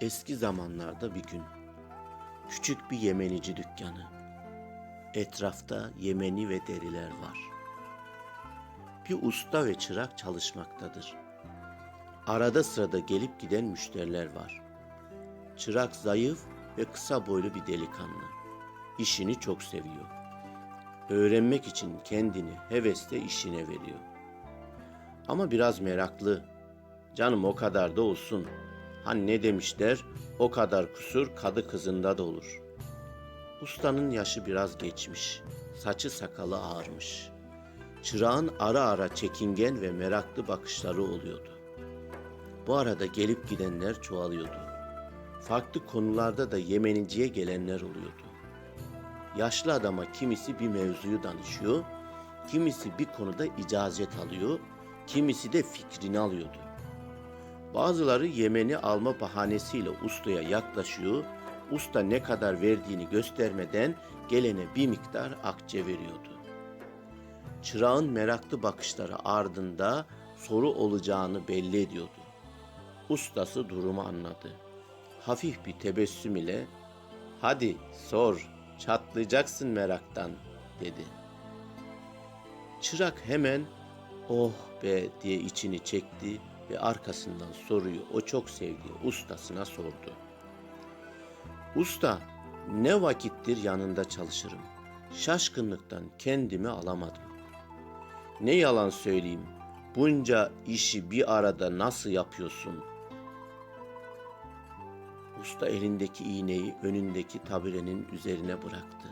Eski zamanlarda bir gün küçük bir Yemenici dükkanı. Etrafta Yemeni ve deriler var. Bir usta ve çırak çalışmaktadır. Arada sırada gelip giden müşteriler var. Çırak zayıf ve kısa boylu bir delikanlı. İşini çok seviyor. Öğrenmek için kendini hevesle işine veriyor. Ama biraz meraklı. Canım o kadar da olsun. Hani ne demişler? O kadar kusur kadı kızında da olur. Ustanın yaşı biraz geçmiş. Saçı sakalı ağarmış. Çırağın ara ara çekingen ve meraklı bakışları oluyordu. Bu arada gelip gidenler çoğalıyordu. Farklı konularda da Yemeniciye gelenler oluyordu. Yaşlı adama kimisi bir mevzuyu danışıyor, kimisi bir konuda icazet alıyor, kimisi de fikrini alıyordu. Bazıları Yemen'i alma bahanesiyle ustaya yaklaşıyor, usta ne kadar verdiğini göstermeden gelene bir miktar akçe veriyordu. Çırağın meraklı bakışları ardında soru olacağını belli ediyordu. Ustası durumu anladı. Hafif bir tebessüm ile "Hadi sor, çatlayacaksın meraktan." dedi. Çırak hemen "Oh be." diye içini çekti ve arkasından soruyu o çok sevdiği ustasına sordu. Usta, ne vakittir yanında çalışırım. Şaşkınlıktan kendimi alamadım. Ne yalan söyleyeyim, bunca işi bir arada nasıl yapıyorsun? Usta elindeki iğneyi önündeki tabirenin üzerine bıraktı.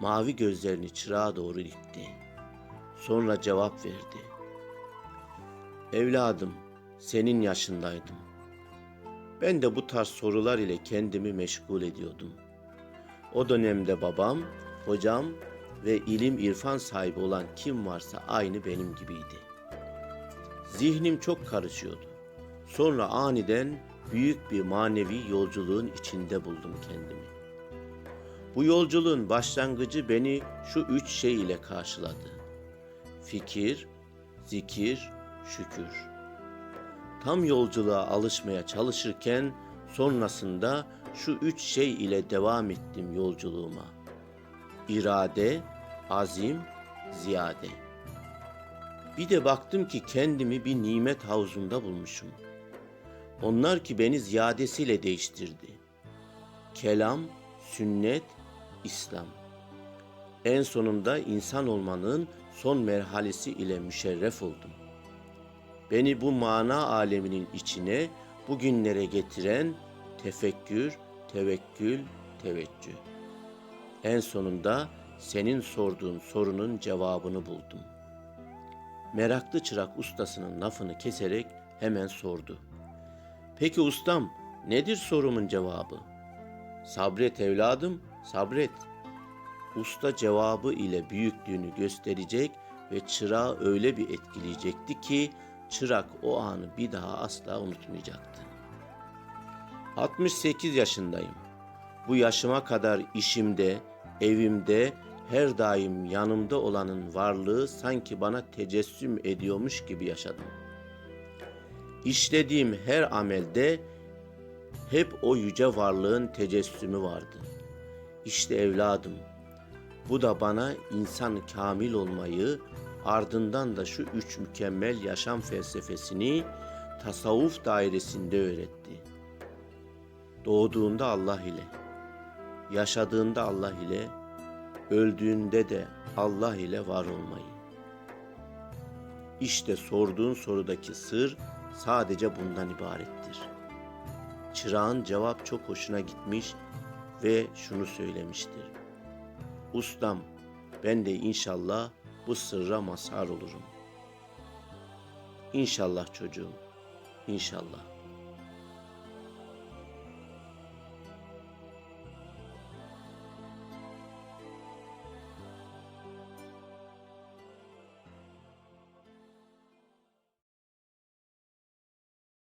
Mavi gözlerini çırağa doğru dikti. Sonra cevap verdi. Evladım, senin yaşındaydım. Ben de bu tarz sorular ile kendimi meşgul ediyordum. O dönemde babam, hocam ve ilim irfan sahibi olan kim varsa aynı benim gibiydi. Zihnim çok karışıyordu. Sonra aniden büyük bir manevi yolculuğun içinde buldum kendimi. Bu yolculuğun başlangıcı beni şu üç şey ile karşıladı. Fikir, zikir, şükür. Tam yolculuğa alışmaya çalışırken sonrasında şu üç şey ile devam ettim yolculuğuma. İrade, azim, ziyade. Bir de baktım ki kendimi bir nimet havuzunda bulmuşum. Onlar ki beni ziyadesiyle değiştirdi. Kelam, sünnet, İslam. En sonunda insan olmanın son merhalesi ile müşerref oldum. Beni bu mana aleminin içine bugünlere getiren tefekkür, tevekkül, teveccüh. En sonunda senin sorduğun sorunun cevabını buldum. Meraklı çırak ustasının lafını keserek hemen sordu. Peki ustam, nedir sorumun cevabı? Sabret evladım, sabret. Usta cevabı ile büyüklüğünü gösterecek ve çırağı öyle bir etkileyecekti ki çırak o anı bir daha asla unutmayacaktı. 68 yaşındayım. Bu yaşıma kadar işimde, evimde her daim yanımda olanın varlığı sanki bana tecessüm ediyormuş gibi yaşadım. İşlediğim her amelde hep o yüce varlığın tecessümü vardı. İşte evladım, bu da bana insan kamil olmayı, ardından da şu üç mükemmel yaşam felsefesini tasavvuf dairesinde öğretti. Doğduğunda Allah ile, yaşadığında Allah ile, öldüğünde de Allah ile var olmayı. İşte sorduğun sorudaki sır sadece bundan ibarettir. Çırağın cevap çok hoşuna gitmiş ve şunu söylemiştir. Ustam, ben de inşallah bu sırra mazhar olurum. İnşallah çocuğum, inşallah.